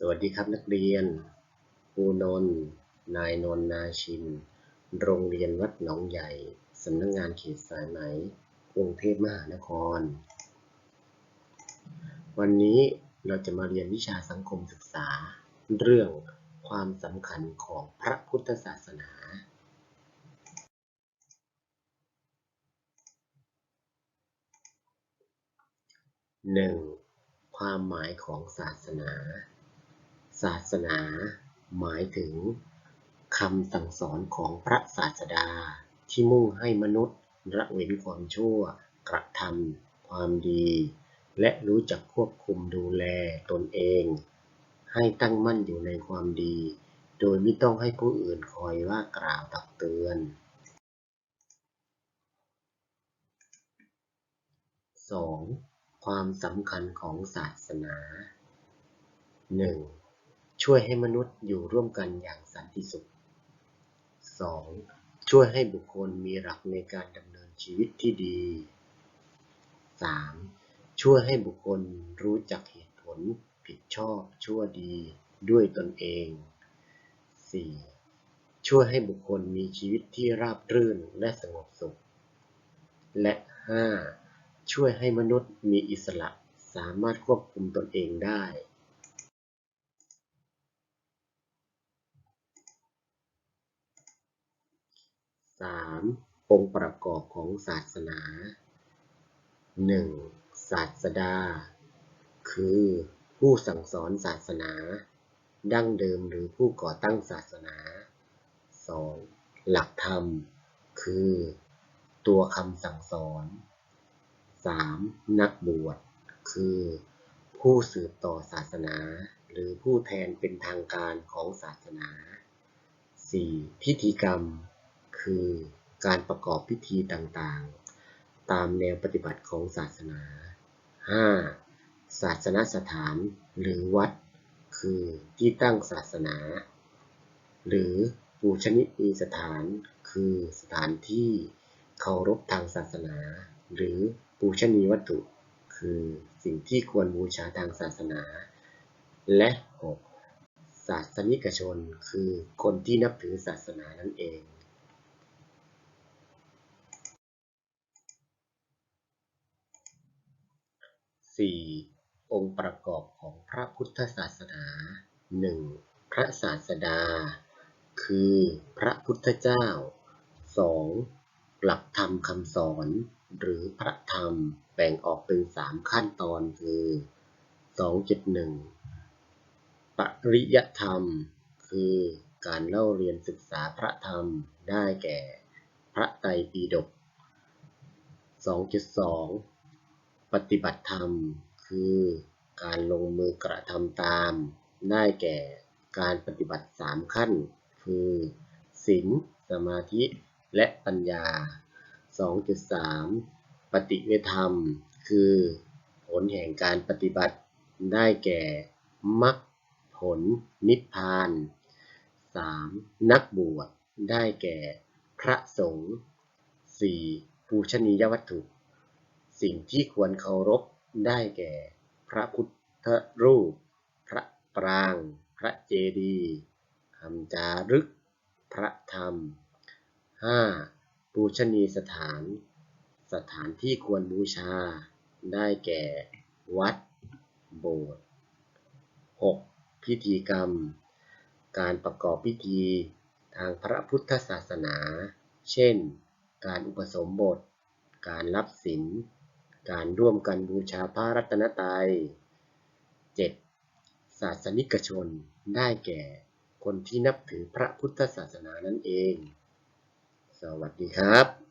สวัสดีครับนักเรียนครูนนท์นายนนนาชิน โรงเรียนวัดหนองใหญ่สำนักงงานเขตสายไหมกรุงเทพมหานคร วันนี้เราจะมาเรียนวิชาสังคมศึกษา เรื่องความสำคัญของพระพุทธศาสนา หนึ่งความหมายของศาสนา ศาสนา หมายถึงคำสั่งสอนของพระศาสดา ที่มุ่งให้มนุษย์ละเว้นความชั่ว กระทำความดี และรู้จักควบคุมดูแลตนเอง ให้ตั้งมั่นอยู่ในความดี โดยไม่ต้องให้ผู้อื่นคอยว่ากล่าวตักเตือน 2. ความสำคัญของศาสนา 1. ช่วยให้มนุษย์อยู่ร่วมกันอย่างสันติสุข 2. ช่วยให้บุคคลมีหลักในการดำเนินชีวิตที่ดี 3. ช่วยให้บุคคลรู้จักเหตุผล ผิดชอบชั่วดีด้วยตนเอง 4. ช่วยให้บุคคลมีชีวิตที่ราบรื่นและสงบสุข และ 5. ช่วยให้มนุษย์มีอิสระสามารถควบคุมตนเองได้ 3. องค์ประกอบของศาสนา 1. ศาสดา คือผู้สั่งสอนศาสนา ดั้งเดิมหรือผู้ก่อตั้งศาสนา 2. หลักธรรม คือ ตัวคำสั่งสอน 3. นักบวช คือ ผู้สืบต่อศาสนา หรือผู้แทนเป็นทางการของศาสนา 4. พิธีกรรม คือการประกอบพิธีต่างๆ ตามแนวปฏิบัติของศาสนา 5. ศาสนสถานหรือวัด คือที่ตั้งศาสนา หรือปูชนียสถานคือสถานที่เคารพทางศาสนา หรือปูชนีวัตถุ คือสิ่งที่ควรบูชาทางศาสนา และ 6. ศาสนิกชน คือคนที่นับถือศาสนานั่นเอง 4. องค์ประกอบของพระพุทธศาสนา 1. พระศาสดา คือพระพุทธเจ้า 2. หลักธรรมคำสอน หรือพระธรรมแบ่งออกเป็น 3 ขั้นตอนคือ 2.1 ปริยธรรม คือการเล่าเรียนศึกษาพระธรรมได้แก่ พระไตรปิฎก2.2 ปฏิบัติธรรม คือการลงมือกระทำตาม ได้แก่การปฏิบัติ 3 ขั้น คือศีลสมาธิ และปัญญา 2.3 ปฏิเวทธรรม คือผลแห่งการปฏิบัติ ได้แก่มรรคผลนิพพาน 3. นักบวชได้แก่พระสงฆ์ 4. ปูชนียวัตถุ สิ่งที่ควรเคารพได้แก่ พระพุทธรูป พระปราง พระเจดีย์คำจารึก พระธรรม 5. ปูชนีสถาน สถานที่ควรบูชา ได้แก่ วัด โบสถ์ 6. พิธีกรรม การประกอบพิธีทางพระพุทธศาสนา เช่น การอุปสมบท การรับศีล การร่วมกันบูชาพระรัตนตรัย 7. ศาสนิกชนได้แก่ คนที่นับถือพระพุทธศาสนานั่นเอง สวัสดีครับ